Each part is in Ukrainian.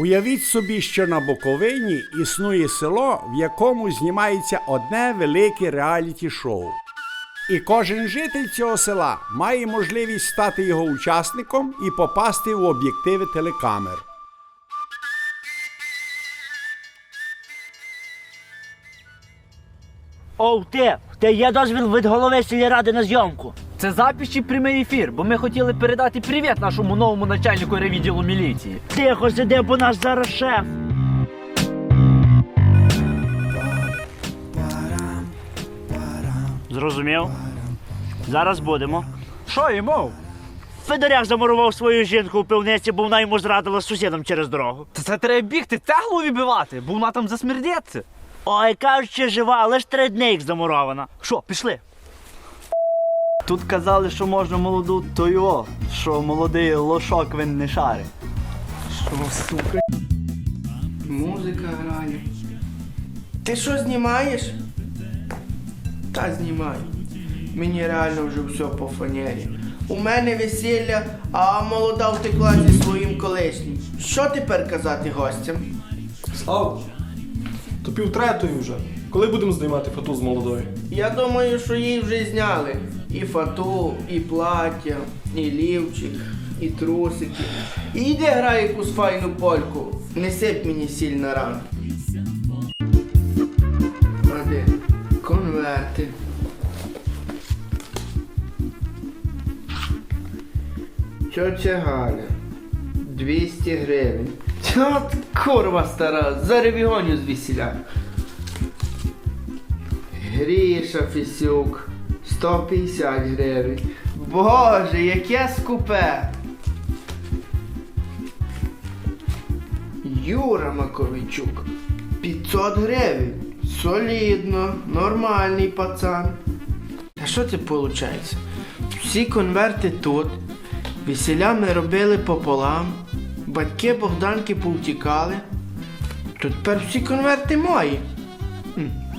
Уявіть собі, що на Буковині існує село, в якому знімається одне велике реаліті-шоу. І кожен житель цього села має можливість стати його учасником і попасти в об'єктиви телекамер. Оу, ти, ти є дозвіл від голови сільради на зйомку. Це запис чи прямий ефір, бо ми хотіли передати привіт нашому новому начальнику райвідділу міліції. Тихо сиди, бо наш зараз шеф. Зрозумів? Зараз будемо. Що йому? Федоряк замурував свою жінку в пивниці, бо вона йому зрадила з сусідом через дорогу. Та це треба бігти, цеглу вибивати, бо вона там засмердеться. Ой, кажуть, що жива, ж три дні як замурована. Що, пішли? Тут казали, що можна молоду то його, що молодий лошок він не шарить. Що, сука? Музика грає. Ти що знімаєш? Та знімаю. Мені реально вже все по фанері. У мене весілля, а молода втекла зі своїм колишнім. Що тепер казати гостям? Слав, то півтретої вже. Коли будемо знімати фату з молодою? Я думаю, що їй вже зняли. І фату, і плаття, і лівчик, і трусики. І йди грай якусь файну польку. Не сип мені рану. А де? Конверти. Тьотя Галя. 200 гривень. От курва стара, зараз вігоню з весіля. Гріша Фісюк. 150 гривень. Боже, яке скупе. Юра Маковичук. 500 гривень. Солідно, нормальний пацан. А що це виходить? Всі конверти тут. Весіля ми робили пополам. Батьки Богданки повтікали. То тепер всі конверти мої.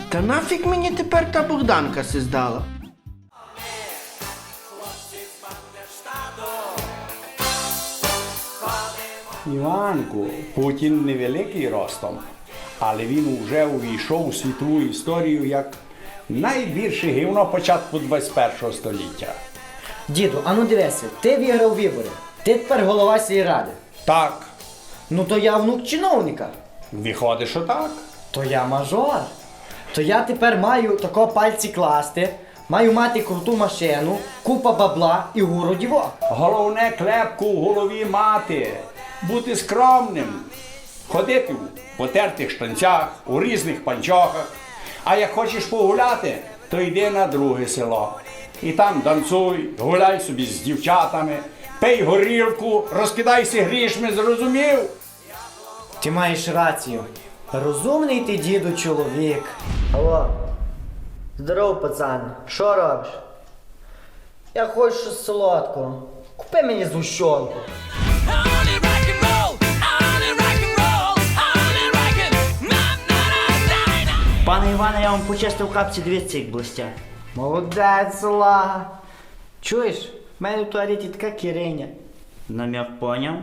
Та нафіг мені тепер та Богданка се Іванку, Путін невеликий ростом, але він вже увійшов у світову історію як найбільше гівно початку 21 століття. Діду, а ну дивися, ти виграв вибори. Ти тепер голова сільради. Так, Ну то я внук чиновника. виходить, що так. То я мажор. То я тепер маю тако пальці класти, маю мати круту машину, купа бабла і гуру дівок. Головне клепку в голові мати, бути скромним, ходити в потертих штанцях, у різних панчохах. А як хочеш погуляти, то йди на друге село. І там танцуй, гуляй собі з дівчатами, пий горілку, розкидайся грішми, зрозумів? Ти маєш рацію. Розумний ти, діду, чоловік. Алло. Здоров, пацан. Що робиш? Я хочу щось солодкого. Купи мені згущенку. Пане Іване, я вам почистив капці, дивіться, як блистять. Молодець, салага. Чуєш? В мене в туалеті така кириня. Нам'як поняв.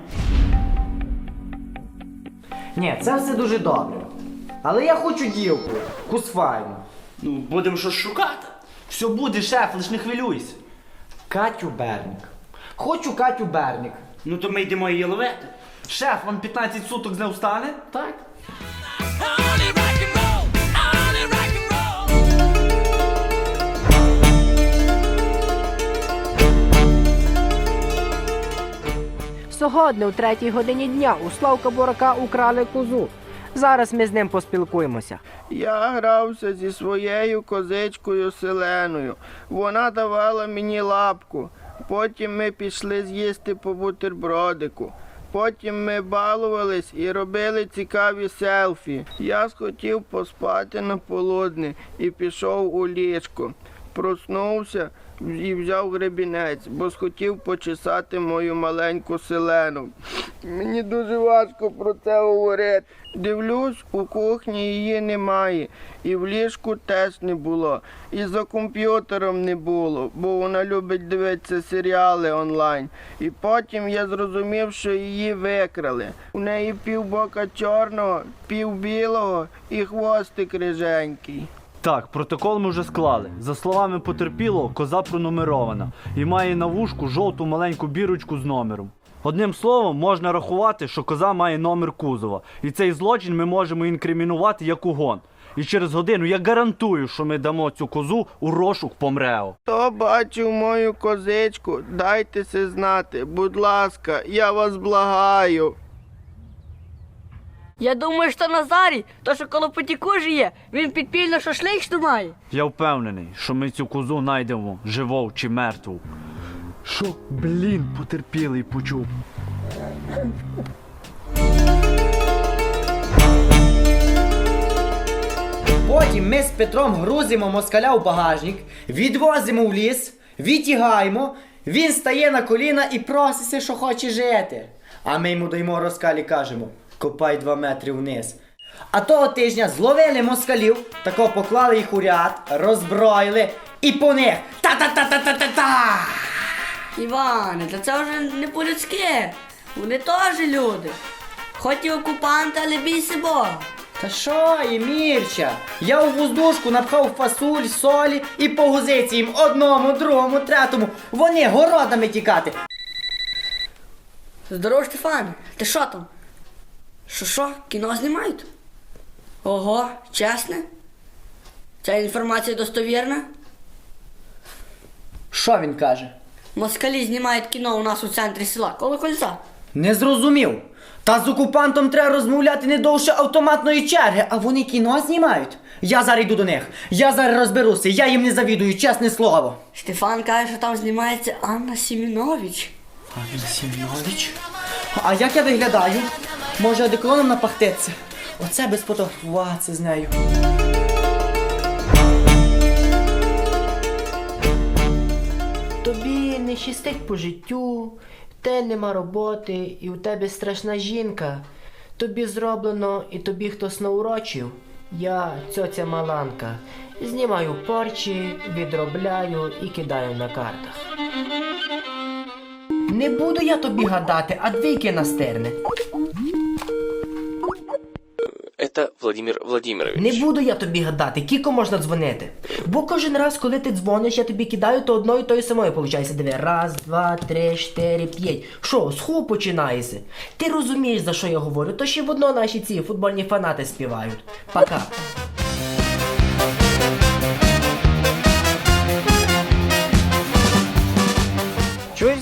Ні, це все дуже добре. Але я хочу дівку. Кусфайну. Ну, будемо щось шукати. Все буде, шеф, лиш не хвилюйся. Катю Берник. Хочу Катю Берник. Ну то ми йдемо її ловити. Шеф, вам 15 суток з не встане? Так. Сьогодні, у третій годині дня, у Славка Бурака украли козу. Зараз ми з ним поспілкуємося. Я грався зі своєю козичкою Селеною. Вона давала мені лапку. Потім ми пішли з'їсти по бутербродику. Потім ми балувались і робили цікаві селфі. Я схотів поспати на полудне і пішов у ліжко. Проснувся і взяв гребінець, бо схотів почесати мою маленьку селену. Мені дуже важко про це говорити. Дивлюсь, у кухні її немає, і в ліжку теж не було, і за комп'ютером не було, бо вона любить дивитися серіали онлайн. І потім я зрозумів, що її викрали. У неї півбока чорного, пів білого і хвостик риженький. Так, протокол ми вже склали. За словами потерпілого, коза пронумерована і має на вушку жовту маленьку бірочку з номером. Одним словом, можна рахувати, що коза має номер кузова. І цей злочин ми можемо інкримінувати як угон. І через годину я гарантую, що ми дамо цю козу у розшук помрео. Хто бачив мою козичку, дайтеся знати, будь ласка, я вас благаю. Я думаю, що Назарій, то що коло потіку є, він підпільно шашлик штумає. Я впевнений, що ми цю козу знайдемо живу чи мертву. Що, блін, потерпілий почув. Потім ми з Петром грузимо москаля в багажник, відвозимо в ліс, відтягаємо, він стає на коліна і проситься, що хоче жити. А ми йому даємо розкалі кажемо, копай два метри вниз. А того тижня зловили москалів, тако поклали їх у ряд, роззброїли і по них та-та-та-та-та-та-та! Іване, та це вже не по-людськи. Вони теж люди. Хоч і окупанти, але бійся Бога. Та що, Ємірча? Я у воздушку напхав фасуль, солі і по гузиці їм одному, другому, третьому. Вони городами тікати. Здоров, Штефан, ти що там? Що що, кіно знімають? Ого, чесне? Ця інформація достовірна? Що він каже? Москалі знімають кіно у нас у центрі села, коло кольця. Не зрозумів. Та з окупантом треба розмовляти не довше автоматної черги, а вони кіно знімають. Я зараз йду до них. Я зараз розберуся, я їм не завідую, чесне слово. Штефан каже, що там знімається Анна Сімінович. Павел Сім'йович? А як я виглядаю? Може одеколоном напахтеться? Оце без фотографуватися з нею. Тобі не щастить по життю, в те нема роботи, і у тебе страшна жінка. Тобі зроблено і тобі хтось наурочив. Я цьоця Маланка. Знімаю порчі, відробляю і кидаю на картах. Не буду я тобі гадати, а двійки настерне. Это Владимир Владимирович. Не буду я тобі гадати, кіко можна дзвонити. Бо кожен раз, коли ти дзвониш, я тобі кидаю, то одної тої самої виходить. Диви, раз, два, три, чотири, п'ять. Що, з ху починається? Ти розумієш, за що я говорю, то ще в одно наші ці футбольні фанати співають. Пока.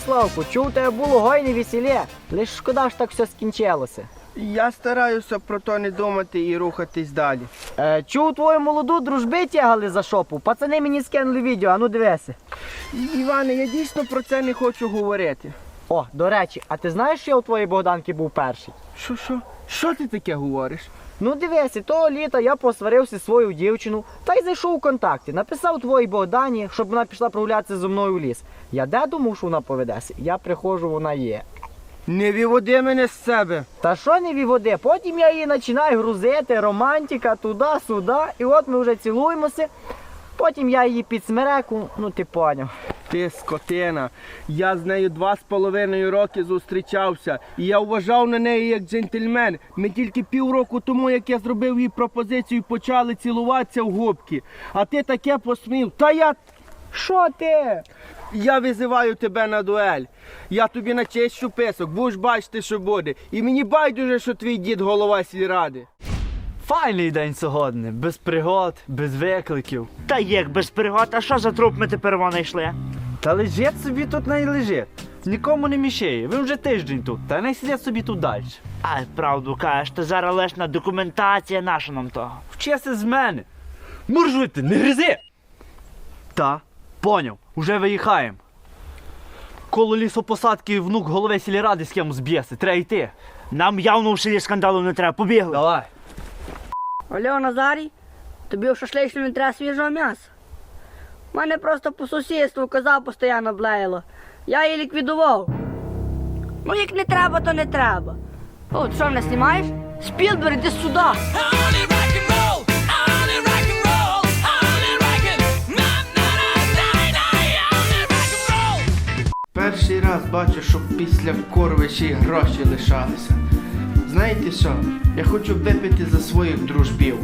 Славку, чув, тебе було гойне весілля. Лиш шкода ж так все скінчилося. Я стараюся про то не думати і рухатись далі. Е, чув твою молоду дружби тягали за шопу. Пацани мені скинули відео, а ну дивися. Іване, я дійсно про це не хочу говорити. О, до речі, а ти знаєш, що я у твоєї Богданки був перший? Що, що? Що ти таке говориш? Ну дивися, того літа я посварився зі свою дівчину та й зайшов у контакти. Написав твоїй Богдані, щоб вона пішла прогулятися зі мною в ліс. Я де думав, що вона поведеться? Я приходжу, вона є. Не виводи мене з себе. Та що не віводи? Потім я її починаю грузити, романтика, туди-сюди, і от ми вже цілуємося. Потім я її під смереку, ну ти поняв. Ти скотина. Я з нею два з половиною роки зустрічався, і я вважав на неї як джентльмен. Ми тільки півроку тому, як я зробив їй пропозицію, почали цілуватися в губки. А ти таке посмів. Та я. Що ти? Я визиваю тебе на дуель. Я тобі начищу писок, будеш бачити, що буде. І мені байдуже, що твій дід голова сільради. Файний день сьогодні, без пригод, без викликів. Та як без пригод, а що за труп ми тепер вони йшли? Та лежить собі тут не лежить. Нікому не мішає. Ви вже тиждень тут, та не сидять собі тут далі. А правду кажеш, ти зараз лишна документація наша нам того. Вчися з мене. Муржуйте, не гризи! Та, поняв, уже виїхаємо. Коло лісопосадки внук голови сільради з кимось б'ється, треба йти. Нам явно в селі скандалу не треба, побігли. Давай. Алло, Назарій, тобі у шашличну не треба свіжого м'яса. Мене просто по сусідству коза постійно блеяла. Я її ліквідував. Ну як не треба, то не треба. О, ти що мене знімаєш? Спілберг, іди сюди. Перший раз бачу, що після корви ще й гроші лишалися. Знаєте що? Я хочу випити за своїх дружбів.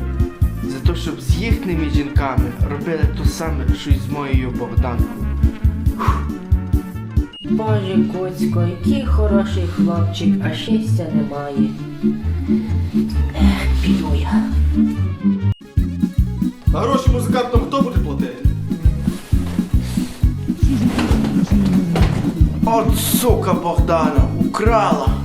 За те, щоб з їхніми жінками робили те саме, що й з моєю Богданкою. Боже Коцько, який хороший хлопчик, а щастя немає. Ех, піду я. А гроші музикантам хто буде платити? От сука Богдана, украла!